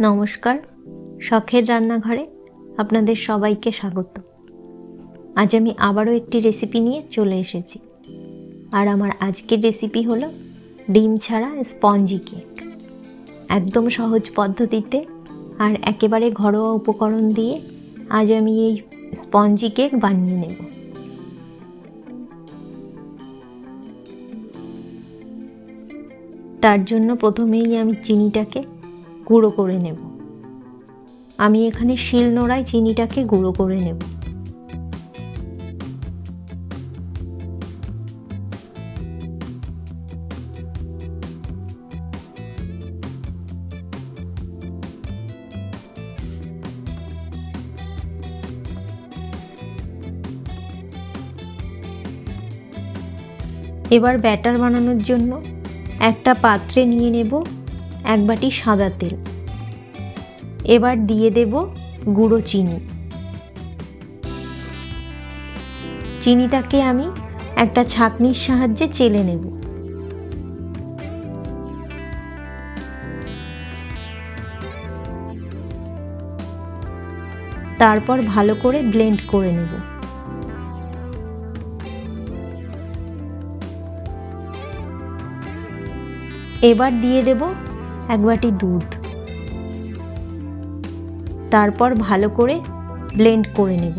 নমস্কার, শখের রান্নাঘরে আপনাদের সবাইকে স্বাগত। আজ আমি আবারও একটি রেসিপি নিয়ে চলে এসেছি। আর আমার আজকের রেসিপি হলো ডিম ছাড়া স্পঞ্জি কেক। একদম সহজ পদ্ধতিতে আর একেবারে ঘরোয়া উপকরণ দিয়ে আজ আমি এই স্পঞ্জি কেক বানিয়ে নেব। তার জন্য প্রথমেই আমি চিনিটাকে গুঁড়ো করে নেব। আমি এখানে শিল নোড়ায় চিনিটাকে গুঁড়ো করে নেব। এবার ব্যাটার বানানোর জন্য একটা পাত্রে নিয়ে নেব এক বাটি সাদা তেল। এবার দিয়ে দেব গুঁড়ো চিনি। চিনিটাকে আমি একটা ছাঁকনির সাহায্যে চেলে নেব। তারপর ভালো করে ব্লেন্ড করে নেব। এবার দিয়ে দেব এক বাটি দুধ। তারপর ভালো করে ব্লেন্ড করে নেব।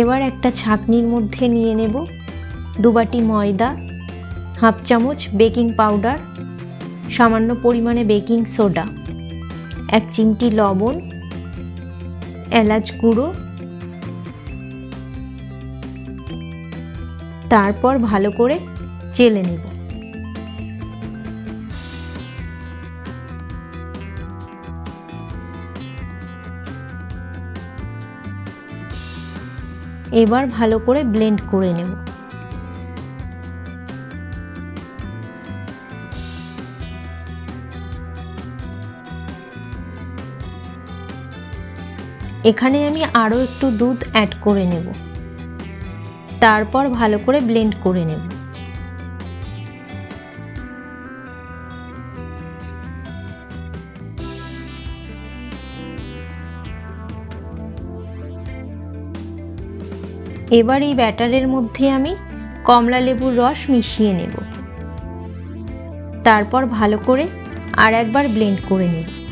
এবার একটা ছাঁকনির মধ্যে নিয়ে নেব দু বাটি ময়দা, হাফ চামচ বেকিং পাউডার, সামান্য পরিমাণে বেকিং সোডা, এক চিমটি লবণ, এলাচ গুঁড়ো তারপর ভালো করে চেলে নেব। এবার ভালো করে ব্লেন্ড করে নেব। এখানে আমি আরও একটু দুধ অ্যাড করে নেব। তারপর ভালো করে ব্লেন্ড করে নেব। এবার এই ব্যাটারের মধ্যে আমি কমলা লেবুর রস মিশিয়ে নেব। তারপর ভালো করে আর একবার ব্লেন্ড করে নেব।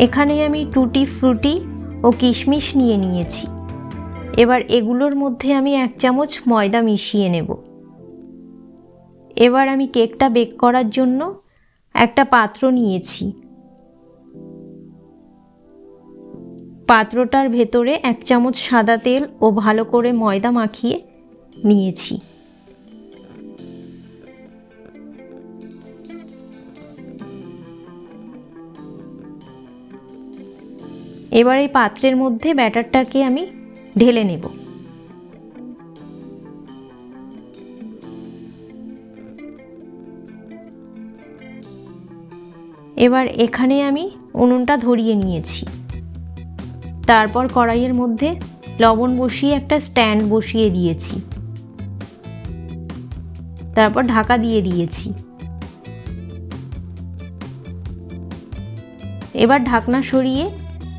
এখানে আমি টুটি ফ্রুটি ও কিশমিশ নিয়ে নিয়েছি। এবার এগুলোর মধ্যে আমি এক চামচ ময়দা মিশিয়ে নেব। এবার আমি কেকটা বেক করার জন্য একটা পাত্র নিয়েছি। পাত্রটার ভেতরে এক চামচ সাদা তেল ও ভালো করে ময়দা মাখিয়ে নিয়েছি। এবার এই পাত্রের মধ্যে ব্যাটারটাকে আমি ঢেলে নেব। এবার এখানে আমি উনুনটা ধরিয়ে নিয়েছি। তারপর কড়াইয়ের মধ্যে লবণ বসিয়ে একটা স্ট্যান্ড বসিয়ে দিয়েছি। তারপর ঢাকা দিয়ে দিয়েছি। এবার ঢাকনা সরিয়ে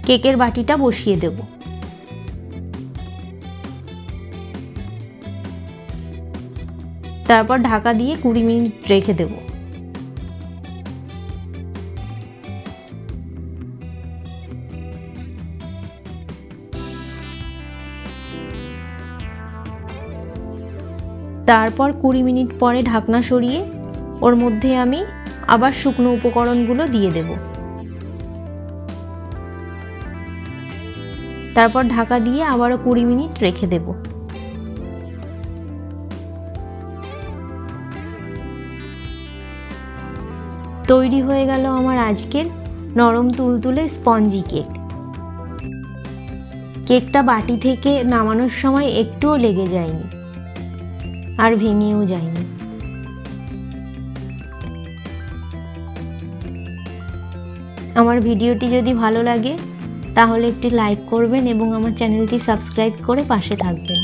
কেকের বাটিটা বসিয়ে দেব। তারপর ঢাকা দিয়ে কুড়ি মিনিট রেখে দেব। তারপর কুড়ি মিনিট পরে ঢাকনা সরিয়ে ওর মধ্যে আমি আবার শুকনো উপকরণগুলো দিয়ে দেবো। তারপর ঢাকা দিয়ে আবারও কুড়ি মিনিট রেখে দেব। তৈরি হয়ে গেল আমার আজকের নরম তুলতুলে স্পঞ্জি কেক। কেকটা বাটি থেকে নামানোর সময় একটুও লেগে যায়নি আর ভেঙেও যায়নি। আমার ভিডিওটি যদি ভালো লাগে তাহলে একটি লাইক করবেন এবং আমার চ্যানেলটি সাবস্ক্রাইব করে পাশে থাকবেন।